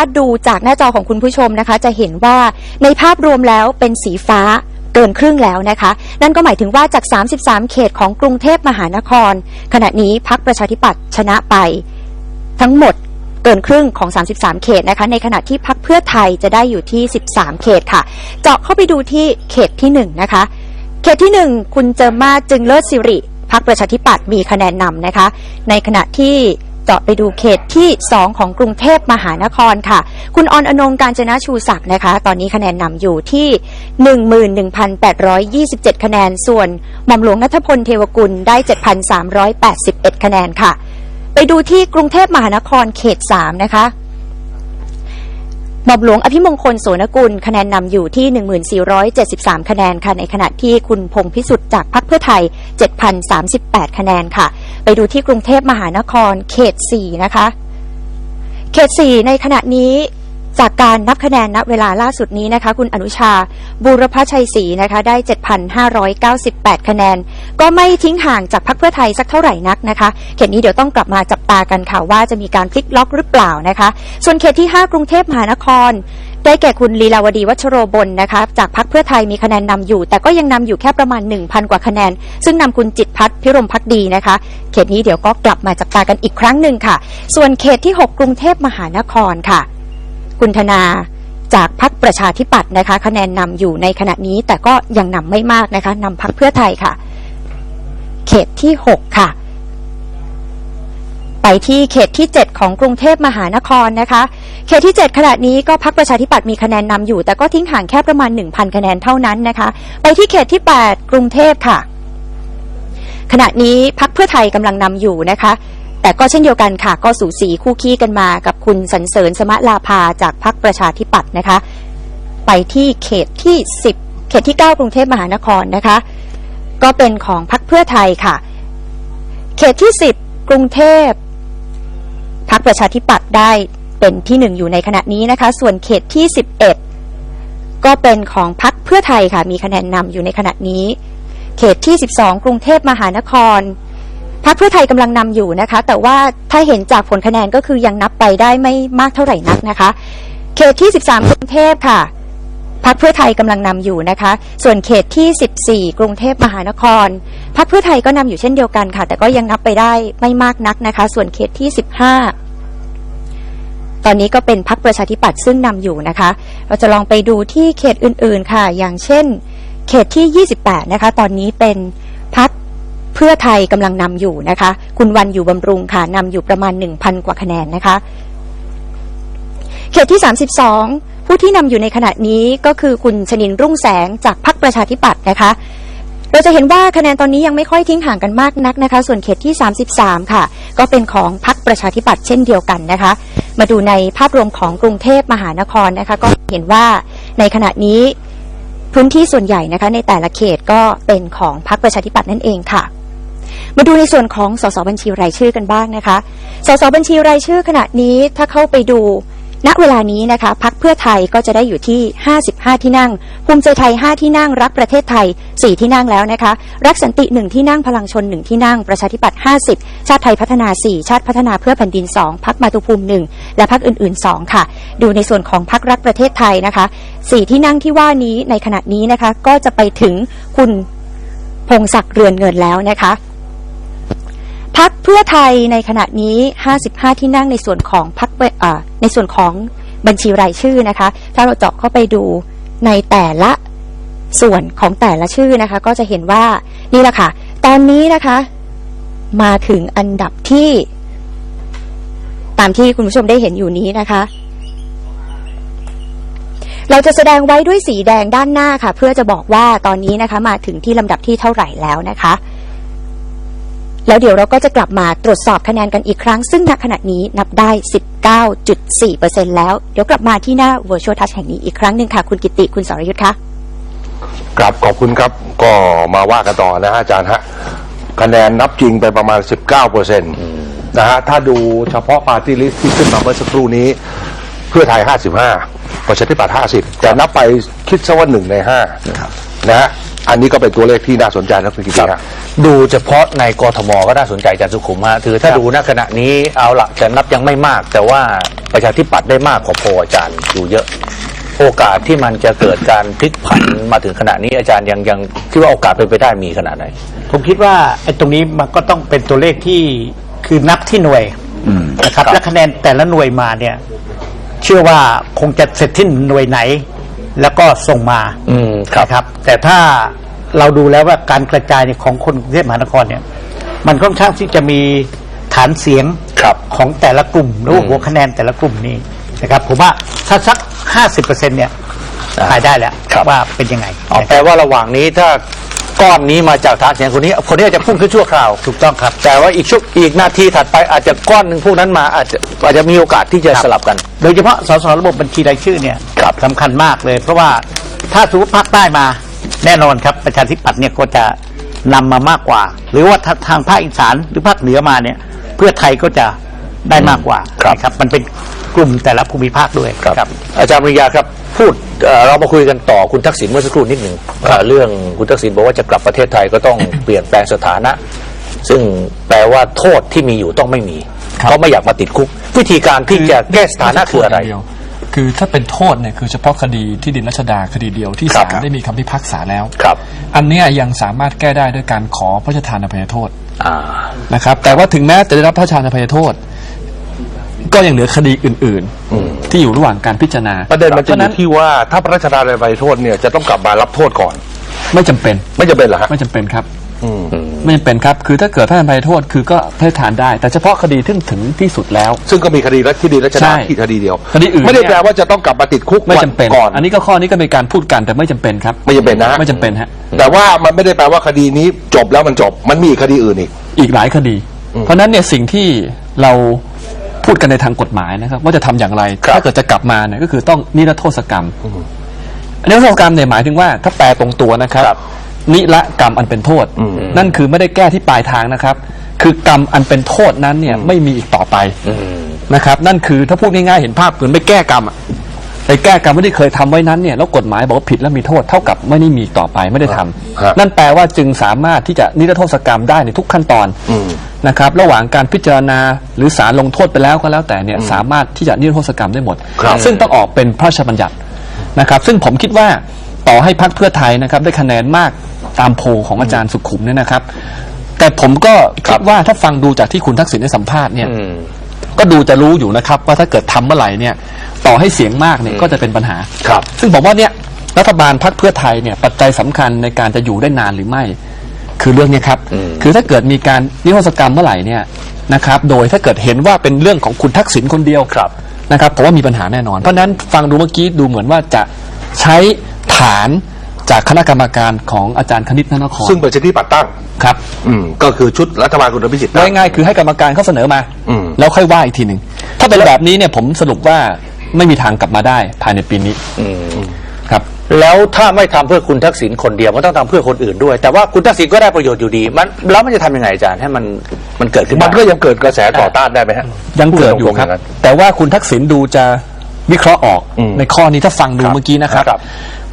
าดูจากหน้าจอของคุณผู้ชมนะคะ จะเห็นว่าในภาพรวมแล้วเป็นสีฟ้าเกินครึ่งแล้วนะคะ นั่นก็หมายถึงว่าจาก 33 เขตของกรุงเทพมหานคร ขณะนี้พักประชาธิปัตย์ชนะไป ทั้งหมดเกินครึ่งของ 33 เขตนะคะ ในขณะที่พักเพื่อไทยจะได้อยู่ที่ 13 เขตค่ะ เจาะเข้าไปดูที่เขตที่ 1 นะคะ เขตที่ 1 คุณเจอมาจึงเลิศสิริพักประชาธิปัตย์มีคะแนนนำนะคะ ในขณะที่ จาะไปดูเขตที่ 2 ของกรุงเทพมหานครค่ะ คุณออนอนงการจนะชูศักดิ์นะคะ ตอนนี้คะแนนนำอยู่ที่ 11,827 คะแนน ส่วนหม่อมหลวงนัทพลเทวกุลได้ 7,381 คะแนนค่ะ ไปดูที่กรุงเทพมหานครเขต 3 นะคะ หม่อมหลวงอภิมงคลโสนกุลคะแนนนำอยู่ที่ 1473 คะแนนค่ะในขณะที่คุณพงพิสุทธิ์จากพรรคเพื่อไทย 7,038 คะแนนค่ะ ไปดูที่กรุงเทพมหานครเขต 4 นะคะ เขต 4 ในขณะนี้ จากการนับคะแนนณเวลาล่าสุดนี้นะคะ คุณอนุชาบูรพชัยศรีนะคะ ได้ 7,598 คะแนน ก็ไม่ทิ้งห่างจากพรรคเพื่อไทยสักเท่าไหร่นักนะคะ เขตนี้เดี๋ยวต้องกลับมาจับตากันค่ะว่าจะมีการพลิกล็อกหรือเปล่านะคะ ส่วนเขตที่ 5 กรุงเทพมหานครได้แก่คุณลีลาวดีวัชโรบลนะคะ จากพรรคเพื่อไทยมีคะแนนนำอยู่ แต่ก็ยังนำอยู่แค่ประมาณ 1,000 กว่าคะแนน ซึ่งนำคุณจิตพัฒน์พิรมพักดีนะคะ เขตนี้เดี๋ยวก็กลับมาจับตากันอีกครั้งหนึ่งค่ะ ส่วนเขตที่ 6 กรุงเทพมหานครค่ะ คุณธนาจากพรรคประชาธิปัตย์นะคะ คะแนนนำอยู่ในขณะนี้แต่ก็ยังนำไม่มากนะคะนำพรรคเพื่อไทยค่ะ เขตที่ 6 ค่ะ ไปที่เขตที่ 7 ของกรุงเทพมหานครนะคะ เขตที่ 7 ขณะนี้ก็พรรคประชาธิปัตย์มีคะแนนนำอยู่ แต่ก็ทิ้งห่างแค่ประมาณ 1,000 คะแนนเท่านั้นนะคะ ไปที่เขตที่ 8 กรุงเทพค่ะ ขณะนี้พรรคเพื่อไทยกำลังนำอยู่นะคะ แต่ก็เช่นเดียวกันค่ะ ก็สูสีคู่ขี้กันมากับคุณสันเสริญสมะลาภาจากพรรคประชาธิปัตย์นะคะ ไปที่เขตที่ 10 เขตที่ 9 กรุงเทพมหานครนะคะ ก็เป็นของพรรคเพื่อไทยค่ะ เขตที่ 10 กรุงเทพพรรคประชาธิปัตย์ได้เป็นที่หนึ่งอยู่ในขณะนี้นะคะ ส่วนเขตที่ 11 ก็เป็นของพรรคเพื่อไทยค่ะ มีคะแนนนำอยู่ในขณะนี้ เขตที่ 12 กรุงเทพมหานคร พรรคเพื่อไทยกำลังนำอยู่นะคะ แต่ว่าถ้าเห็นจากผลคะแนนก็คือยังนับไปได้ไม่มากเท่าไหร่นักนะคะ เขตที่ 13กรุงเทพค่ะพรรคเพื่อไทยกำลังนำอยู่นะคะ ส่วนเขตที่ 14 กรุงเทพมหานครพรรคเพื่อไทยก็นำอยู่เช่นเดียวกันค่ะ แต่ก็ยังนับไปได้ไม่มากนักนะคะ ส่วนเขตที่ 15 ตอนนี้ก็เป็นพรรคประชาธิปัตย์ซึ่งนำอยู่นะคะ เราจะลองไปดูที่เขตอื่นๆค่ะ อย่างเช่น เขตที่ 28 นะคะ ตอนนี้เป็น เพื่อไทยกำลังนำอยู่นะคะ คุณวันอยู่บำรุงค่ะนำอยู่ประมาณ 1,000 กว่าคะแนนนะคะ เขตที่ 32 ผู้ที่นำอยู่ในขณะนี้ก็คือคุณชนินรุ่งแสงจากพรรคประชาธิปัตย์นะคะเราจะเห็นว่าคะแนนตอนนี้ยังไม่ค่อยทิ้งห่างกันมากนักนะคะ ส่วนเขตที่ 33 ค่ะ ก็เป็นของพรรคประชาธิปัตย์เช่นเดียวกันนะคะ มาดูในภาพรวมของกรุงเทพมหานครนะคะ ก็เห็นว่าในขณะนี้พื้นที่ส่วนใหญ่นะคะ ในแต่ละเขตก็เป็นของพรรคประชาธิปัตย์นั่นเองค่ะ มาดูในส่วนของสสบัญชีรายชื่อกันบ้างนะคะ สสบัญชีรายชื่อขณะนี้ถ้าเข้าไปดู ณเวลานี้นะคะพักเพื่อไทยก็จะได้อยู่ที่ 55 ที่นั่ง ภูมิใจไทย 5 ที่นั่ง รักประเทศไทย 4 ที่นั่งแล้วนะคะ รักสันติ 1 ที่นั่ง พลังชน 1 ที่นั่ง ประชาธิปัตย์50 ชาติไทยพัฒนา 4 ชาติพัฒนาเพื่อแผ่นดิน 2 พักมาตุภูมิ 1 และพักอื่น ๆ 2 ค่ะ ดูในส่วนของพักรักประเทศไทยนะคะ 4 ที่นั่งที่ว่านี้ในขณะนี้นะคะ ก็จะไปถึงคุณพงศักดิ์เรือนเงินแล้วนะคะ พักเพื่อไทยในขณะนี้ 55 ที่นั่งในส่วนของพักในส่วนของบัญชีรายชื่อนะคะ ถ้าเราเจาะเข้าไปดูในแต่ละส่วนของแต่ละชื่อนะคะ ก็จะเห็นว่านี่แหละค่ะ ตอนนี้นะคะ มาถึงอันดับที่ ตามที่คุณผู้ชมได้เห็นอยู่นี้นะคะ เราจะแสดงไว้ด้วยสีแดงด้านหน้าค่ะ เพื่อจะบอกว่าตอนนี้นะคะ มาถึงที่ลำดับที่เท่าไหร่แล้วนะคะ แล้วเดี๋ยวเราก็จะกลับมาตรวจสอบคะแนนกันอีกครั้ง ซึ่งณขณะนี้นับได้ 19.4%แล้ว เดี๋ยวกลับมาที่หน้า Virtual Touch แห่งนี้อีกครั้งหนึ่งค่ะคุณกิติคุณสรยุทธ์คะครับขอบคุณครับก็มาว่ากันต่อนะฮะอาจารย์ฮะคะแนนนับจริงไปประมาณ 19เปอร์เซ็นต์นะฮะถ้าดูเฉพาะปาร์ตี้ลิสต์ที่ขึ้นมาเมื่อสักครู่นี้ เพื่อไทย 55ประชาธิปัตย์50 แต่นับไปคิดซะว่าหนึ่งในห้านะฮะ อันนี้ก็เป็นตัวเลขที่น่าสนใจนะคุณกิติครับฮะดูเฉพาะในกรทมก็น่าสนใจอาจารย์สุขุมฮะคือถ้าดูณขณะนี้เอาละจะนับยังไม่มาก แต่ว่าประชาธิปัตย์ได้มากกว่าโพลอาจารย์อยู่เยอะ โอกาสที่มันจะเกิดการพลิกผันมาถึงขณะนี้อาจารย์ยังยังคิดว่าโอกาสเป็นไปได้มีขนาดไหน ผมคิดว่าไอ้ตรงนี้มันก็ต้องเป็นตัวเลขที่คือนับที่หน่วยนะครับครับและคะแนนแต่ละหน่วยมาเนี่ย เชื่อว่าคงจะเสร็จที่หน่วยไหน แล้วก็ส่งมาอืมครับ นะครับ แต่ถ้าเราดูแล้วว่าการกระจายเนี่ยของคนกรุงเทพมหานครเนี่ย มันค่อนข้างที่จะมีฐานเสียงครับ ของแต่ละกลุ่มหรือว่าหัวคะแนนแต่ละกลุ่มนี้นะครับผมว่าถ้าสักห้าสิบเปอร์เซ็นเนี่ยอ่าทายได้แล้วครับ ว่าเป็นยังไง อ๋อแปลว่าระหว่างนี้ถ้า ก้อนนี้มาจากฐานเสียงคนนี้ คนนี้อาจจะพุ่งขึ้นชั่วคราว ถูกต้องครับ แต่ว่าอีกช่วงอีกนาทีถัดไปอาจจะก้อนหนึ่งพวกนั้นมาอาจจะอาจจะมีโอกาสที่จะสลับกัน โดยเฉพาะสสระบบบัญชีรายชื่อเนี่ยครับสำคัญมากเลย เพราะว่าถ้าสมมติภาคใต้มาแน่นอนครับประชาธิปัตย์เนี่ยก็จะนำมามากกว่า หรือว่าถ้าทางภาคอีสานหรือภาคเหนือมาเนี่ย เพื่อไทยก็จะได้มากกว่าครับนะครับมันเป็นกลุ่มแต่ละภูมิภาคด้วยครับ อาจารย์ปริญญาครับ พูดเอ่อเรามาคุยกันต่อคุณทักษิณเมื่อสักครู่นิดหนึ่งเอ่อเรื่องคุณทักษิณบอกว่าจะกลับประเทศไทยก็ต้อง เปลี่ยนแปลงสถานะ ซึ่งแปลว่าโทษที่มีอยู่ต้องไม่มีครับเขาไม่อยากมาติดคุก วิธีการที่จะแก้สถานะคืออะไรม่ใช่โทษย่างเดียวคือถ้าเป็นโทษเนี่ยคือเฉพาะคดีที่ดินรัชดาคดีเดียวที่ครัศาบลได้มีคำพิพากษาแล้วครับ อันเนี้ยยังสามารถแก้ได้ด้วยการขอพระราชทานอภัยโทษอ่า นะครับแต่ว่าถึงแม้จะได้รับพระราชทานอภัยโทษ ก็ยังเหลือคดีอื่นๆ ที่อยู่ระหว่างการพิจารณาประเด็นมันจะพาอยู่ที่ว่าถ้าพระราชทานอภัยโทษเนี่ยจะต้องกลับมารับโทษก่อน ไม่จำเป็นไม่จะเป็นเหรอฮะไม่จำเป็นครับอืมไม่จำเป็นครับ คือถ้าเกิดพระราชทานอภัยโทษคือก็พระราชทานได้ แต่เฉพาะคดีที่ถึงที่สุดแล้ว ซึ่งก็มีคดีรัชที่ดีรัชใช่ดาที่คดีเดียวคดีอื่นไม่ได้เนี่ยแปลว่าจะต้องกลับมาติดคุกไม่จำเป็นก่อน อันนี้ก็ข้อนี้ก็เป็นการพูดกันแต่ไม่จำเป็นครับ ไม่จำเป็นนะฮะไม่จำเป็นฮะแต่ว่ามันไม่ได้แปลว่าคดีนี้จบแล้วมันจบ มันมีอีกคดีอื่นอีก อีกหลายคดี เพราะฉะนั้นเนี่ยสิ่งที่เรา พูดกันในทางกฎหมายนะครับ ว่าจะทำอย่างไรครับถ้าเกิดจะกลับมาเนี่ยก็คือต้องนิรโทษกรรมนิรโทษกรรมเนี่ยหมายถึงว่าถ้าแปลตรงตัวนะครับครับ นิละกรรมอันเป็นโทษ นั่นคือไม่ได้แก้ที่ปลายทางนะครับ คือกรรมอันเป็นโทษนั้นเนี่ยไม่มีอีกต่อไปนะครับ นั่นคือถ้าพูดง่ายๆเห็นภาพเหมือนไม่แก้กรรมอะไปแก้กรรมไม่ได้เคยทำไว้นั้นเนี่ยแล้วกฎหมายบอกว่าผิดแล้วมีโทษเท่ากับไม่ได้มีต่อไปไม่ได้ทำครับนั่นแปลว่าจึงสามารถที่จะนิรโทษกรรมได้ในทุกขั้นตอนอืม นะครับ ระหว่างการพิจารณาหรือศาลลงโทษไปแล้วก็แล้วแต่เนี่ยสามารถที่จะนิรโทษกรรมได้หมด ครับซึ่งต้องออกเป็นพระราชบัญญัตินะครับ ซึ่งผมคิดว่าต่อให้พรรคเพื่อไทยนะครับได้คะแนนมากตามโพลของอาจารย์สุขุมเนี่ยนะครับ แต่ผมก็คิดว่าถ้าฟังดูจากที่คุณทักษิณได้สัมภาษณ์เนี่ย อืม ก็ดูจะรู้อยู่นะครับว่าถ้าเกิดทำเมื่อไหร่เนี่ยต่อให้เสียงมากเนี่ยก็จะเป็นปัญหา ครับซึ่งผมว่าเนี่ยรัฐบาลพรรคเพื่อไทยเนี่ยปัจจัยสำคัญในการจะอยู่ได้นานหรือไม่ คือเรื่องเนี้ครับคือถ้าเกิดมีการนิรโทษกรรมเมื่อไหร่เนี่ยนะครับ โดยถ้าเกิดเห็นว่าเป็นเรื่องของคุณทักษิณคนเดียวครับนะครับผมว่ามีปัญหาแน่นอน เพราะฉะนั้นฟังดูเมื่อกี้ดูเหมือนว่าจะใช้ฐานจากคณะกรรมการของอาจารย์คณิตนนครซึ่งเป็นชที่ปัดตั้ง ครับ อืม ก็คือชุดรัฐบาลคุณอภิสิทธิ์ตั้ง ง่ายๆคือให้กรรมการเขาเสนอมา อืม แล้วค่อยว่าอีกทีหนึ่งถ้าเป็นแบบนี้เนี่ยผมสรุปว่าไม่มีทางกลับมาได้ภายในปีนี้ครับ แล้วถ้าไม่ทำเพื่อคุณทักษิณคนเดียวมันต้องทำเพื่อคนอื่นด้วย แต่ว่าคุณทักษิณก็ได้ประโยชน์อยู่ดี มันแล้วมันจะทำยังไงอาจารย์ให้มันมันเกิดขึ้นมันได้ก็ยังเกิดกระแสต่อต้านได้ไหมฮะยังเกิดอยู่ครับพูตงๆางนั้นแต่ว่าคุณทักษิณดูจะวิเคราะห์ออกอืมในข้อนี้ถ้าฟังดูครับเมื่อกี้นะครับครับ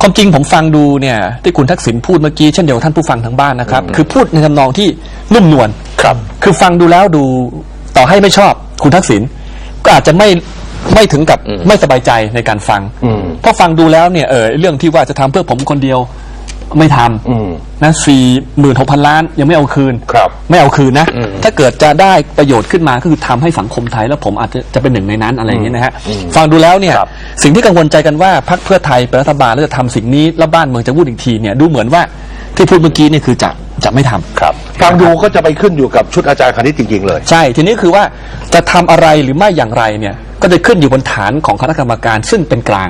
ความจริงผมฟังดูเนี่ยที่คุณทักษิณพูดเมื่อกี้เช่นเดียวกับท่านผู้ฟังทางบ้านนะครับ คือพูดในทำนองที่นุ่มนวลครับ คือฟังดูแล้วดูต่อให้ไม่ชอบคุณทักษิณก็อาจจะไม่ ไม่ถึงกับไม่สบายใจในการฟังอืมเพราะฟังดูแล้วเนี่ยเออเรื่องที่ว่าจะทำเพื่อผมคนเดียวไม่ทำอืมนะสี่หมื่นหกพันล้านยังไม่เอาคืนครับไม่เอาคืนนะ ถ้าเกิดจะได้ประโยชน์ขึ้นมาก็คือทำให้สังคมไทยแล้วผมอาจจะจะเป็นหนึ่งในนั้นอะไรอย่างเงี้ยนะฮะฟังดูแล้วเนี่ยครับสิ่งที่กังวลใจกันว่าพรรคเพื่อไทยเป็นรัฐบาลแล้วจะทำสิ่งนี้แล้วบ้านเมืองจะวุ่นอีกทีเนี่ยดูเหมือนว่าที่พูดเมื่อกี้นี่คือจะจะไม่ทำครับฟังดูก็จะไปขึ้นอยู่กับชุดอาจารย์คณิตจริงๆเลย ใช่ทีนี้คือว่าจะทำอะไรหรือไม่อย่างไรเนี่ย ก็จะขึ้นอยู่บนฐานของคณะกรรมการซึ่งเป็นกลาง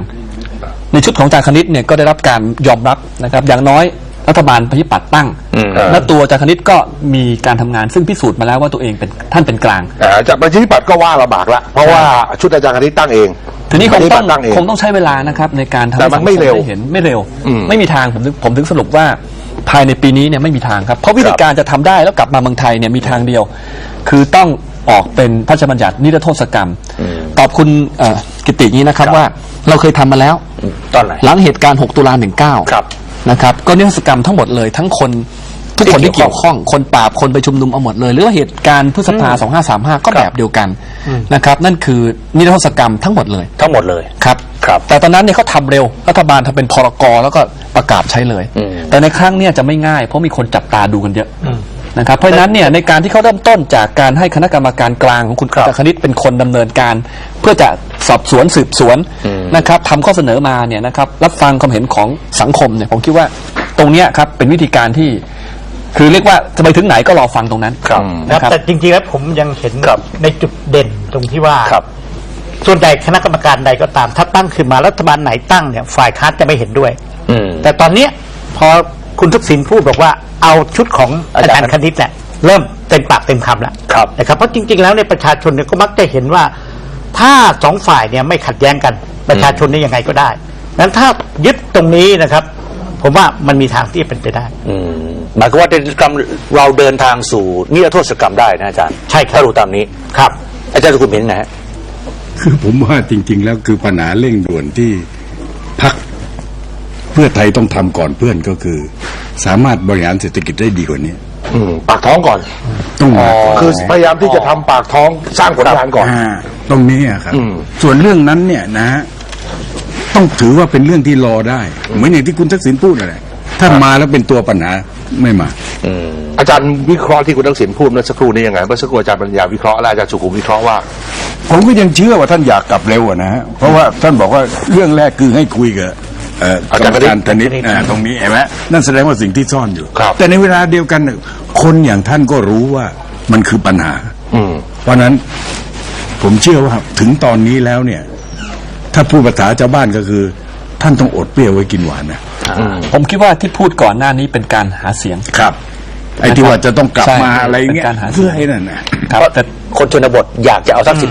ในชุดของอาจารย์คณิตเนี่ยก็ได้รับการยอมรับนะครับ อย่างน้อยรัฐบาลประชาธิปัตย์ตั้ง อืม และตัวอาจารย์คณิตก็มีการทำงานซึ่งพิสูจน์มาแล้วว่าตัวเองเป็นท่านเป็นกลาง อ่าจากประชาธิปัตย์ก็ว่าลำบากละเพราะว่าชุดอาจารย์คณิตตั้งเองทีนี้คงปฏิต้บัองติตั้งเอง คงต้องใช้เวลานะครับในการทำแต่มันไม่เร็วให้สังคด้เห็นไม่เร็ว อืมไม่มีทางผมถึงผมถึงสรุปว่าภายในปีนี้เนี่ยไม่มีทางครับ เพราะวิธีการจะทำได้แล้วกลับมาเมืองไทยเนี่ยมีทางเดียว คือต้อง ออกเป็นพระราชบัญญัตินิรโทษกรรม ตอบคุณเอ่อกิติอย่างนี้นะครับว่าเราเคยทำมาแล้ว ตอนไหน หลังเหตุการณ์ 6 ตุลา19ครับนะครับ ก็นิรโทษกรรมทั้งหมดเลย ทั้งคนทุกคนที่ที่เกี่เกี่ยยววข้ข้อองงคนปราบคนไปชุมนุมเอาหมดเลย หรือว่าเหตุการณ์พฤษภาสองห้าสามห้าก็แบบเดียวกันนะครับ นั่นคือนิรโทษกรรมทั้งหมดเลย ทั้งหมดเลย ครับ ครับแต่ตอนนั้นเนี่ยเขาทำเร็ว รัฐบาลทำเป็นพรกแล้วก็ประกาศใช้เลย อืม แต่ในครั้งเนี้จะไม่ง่าย เพราะมีคนจับตาดูกันเยอะ นะครับเพราะฉะนั้นเนี่ยในการที่เขาเริ่มต้นจากการให้คณะกรรมการกลางของคุณครับตาคณิตเป็นคนดำเนินการ เพื่อจะสอบสวนสืบสวนอืม นะครับทำข้อเสนอมาเนี่ยนะครับรับฟังความเห็นของสังคมเนี่ยผมคิดว่าตรงเนี้ยครับเป็นวิธีการที่ คือเรียกว่าจะไปถึงไหนก็รอฟังตรงนั้นครับ นะนะครับแต่จริงๆแล้วผมยังเห็นครับในจุดเด่นตรงที่ว่าครับ ส่วนใหญ่คณะกรรมการใดก็ตาม ถ้าตั้งขึ้นมารัฐบาลไหนตั้งเนี่ยฝ่ายค้านจะไม่เห็นด้วย อืม แต่ตอนเนี้ยพอ คุณทักษิณพูดบอกว่าเอาชุดของอาอาจารย์จารย์คณิตแหละเริ่มเต็มปากเต็มคำแล้วครับนะครับเพราะจริง ๆ แล้วในยประชาชนเนี่ยก็มักจะเห็นว่า ถ้าสองฝ่ายเนี่ยไม่ขัดแย้งกันประชาชนเนี่ยยังไงก็ได้นั้นถ้ายึดตรงนี้นะครับ ผมว่ามันมีทางที่จะเป็นไปได้อืมหมายความว่านิรโทษกรรมเราเดินทางสู่นิรโทษกรรมได้นะอาจารย์ใช่ครับถ้าดูตามนี้ครับ อาจารย์สุขุมเห็นไงฮะคือผมว่าจริง ๆ แล้วคือปัญหาเร่งด่วนที่พักเพื่อไทยต้องทำก่อนเพื่อนก็คือ สามารถบริหารเศรษฐกิจได้ดีกว่านี้อืมปากท้องก่อนต้องมาก่อนคือพยายามที่จะทำปากท้องสร้างผลงานก่อนอ่าตรงนี้อะครับอืมส่วนเรื่องนั้นเนี่ยนะฮะต้องถือว่าเป็นเรื่องที่รอได้ เหมือนอย่างที่คุณทักษิณพูดอะไรถ้ามาแล้วเป็นตัวปัญหาไม่มาอืมอาจารย์วิเคราะห์ที่คุณทักษิณพูดเมื่อสักครู่นี้ยังไงเมื่อสักครู่อาจารย์ปัญญาวิเคราะห์และอาจารย์สุขุมวิเคราะห์ว่า ผมก็ยังเชื่อว่าท่านอยากกลับเร็วอะนะฮะเพราะว่าท่านบอกว่าเรื่องแรกคือให้คุยกับ เอ่ออาจารย์กรรมการธนิตธนิตอ่าตรงนี้เห็นไหมนั่นแสดงว่าสิ่งที่ซ่อนอยู่ครับแต่ในเวลาเดียวกันเนี่ยคนอย่างท่านก็รู้ว่ามันคือปัญหาอืมเพราะฉะนั้นผมเชื่อว่าถึงตอนนี้แล้วเนี่ย ถ้าพูดภาษาชาวบ้านก็คือ ท่านต้องอดเปรี้ยวไว้กินหวานนะผมคิดว่าที่พูดก่อนหน้านี้เป็นการหาเสียงครับไอ้ที่ว่าจะต้องกลับใช่มาอะไรเงี้ยเป็นการหาเสียงเพื่อให้นั่นนะครับเพราะแต่คนชนบทอยากจะเอาทรัพย์สิน